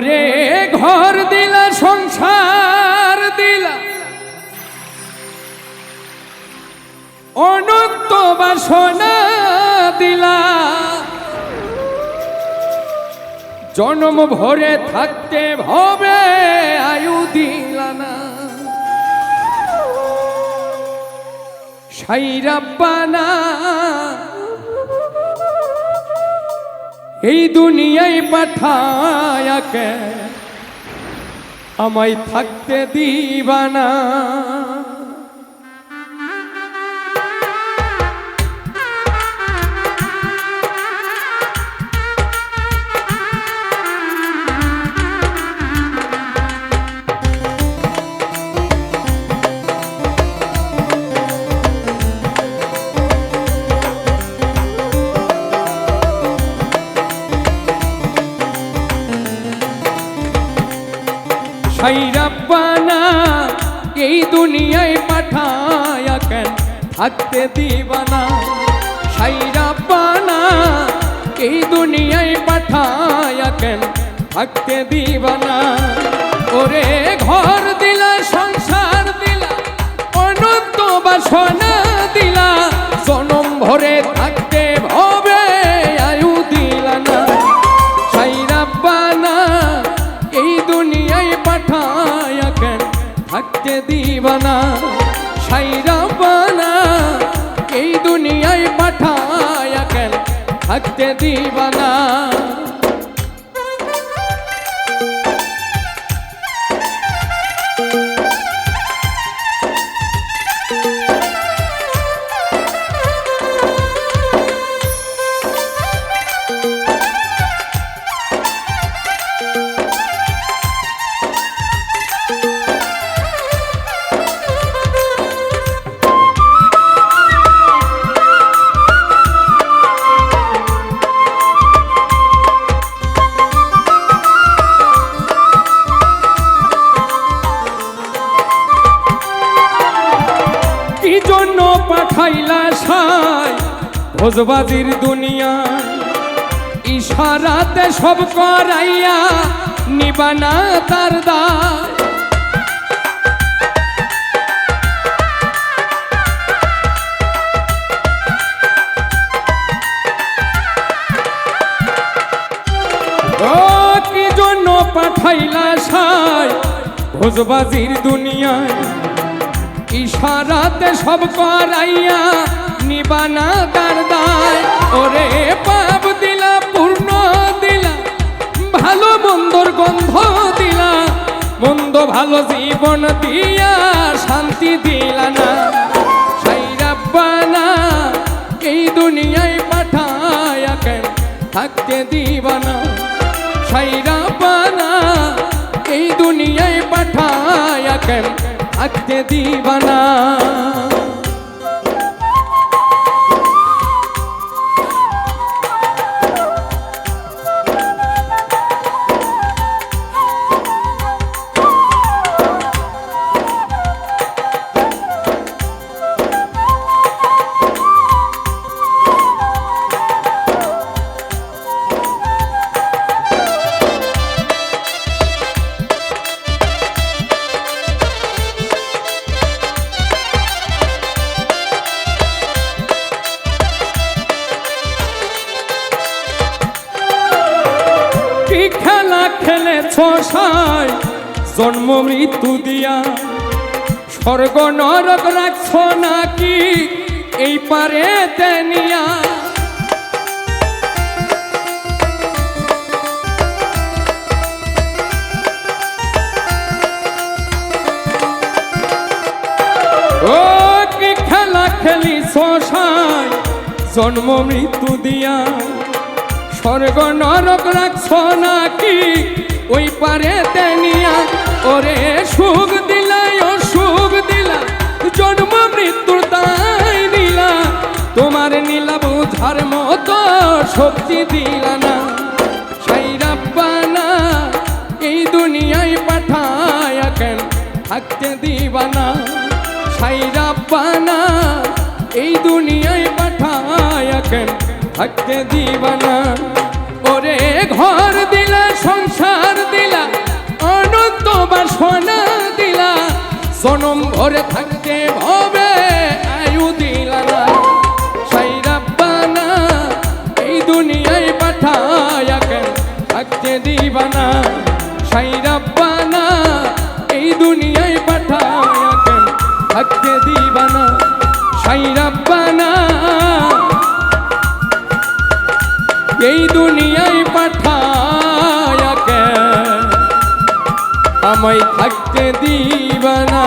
ওরে ঘর দিলা, সংসার দিলা। অনন্ত বাসনা দিলা। জন্ম ভরে থাকতে ভবে আয়ু দিলা না। সাইরাপ্পানা এই দুনিয়ায় পাঠায়াকে আমায় থাকতে দিবানা সাইরাপ্পানা এই দুনিয়ায় পাঠায়া কেন থাকতে দিবানা? সাইরাপ্পানা এই দুনিয়ায় পাঠায়া কেন থাকতে দিবানা? ওরে ঘর দিলা, সংসার দিলা, অনন্ত বাসনা দিলা, জনম ভরে থাকতে দিবানা সাই ভোজবাজির দুনিয়া। ইশারাতে সব করাইয়া নিবানা তার দায়। কি জন্য পাঠাইলা সাই ভোজবাজির দুনিয়ায়? ইশারাতে সব করাইয়া নিবানা তার দায়। ওরে পাপ দিলা, পূর্ণ দিলা, ভালো মন্দর গন্ধ দিলা। মন্দ ভালো জীবন দিয়া শান্তি দিলা না। সাইরাব্বানা এই দুনিয়ায় পাঠায়া কেন থাকতে দিবানা সাইরাব্বানা এই দুনিয়ায় পাঠায়া কেন থাকতে দিবানা খেলেছ সাই জন্ম মৃত্যু দিয়া। স্বর্গ নরক রাখছ নাকি এই পারে তেনিয়া খেলা খেলি সাই জন্ম মৃত্যু দিয়া। স্বর্গ নরক রাখছ নাকি? ওই পারে তেনিয়া ওরে সুখ দিলাই, ও সুখ দিলা। জন্ম মৃত্যুর তাই দিলা তোমার নীলা বুঝার মতো শক্তি দিলা না। সাইরাব্বানা এই দুনিয়ায় পাঠায়া কেন থাকতে দিবানা সাইরাব্বানা এই দুনিয়ায় থাকতে দিবা না ওরে ঘর দিলা, সংসার দিলা, অনন্ত বাসনা দিলা সোনম ভরে থাকতে হবে, আয়ু দিলা না। সাইরাব্বানা এই দুনিয়ায় পাঠায় কেন? থাকতে দিবা না এই দুনিয়ায় পাঠায় কেন? থাকতে দিবা না সাইরা দুনিয়ায় পাঠায় আমায় থাকতে দিবানা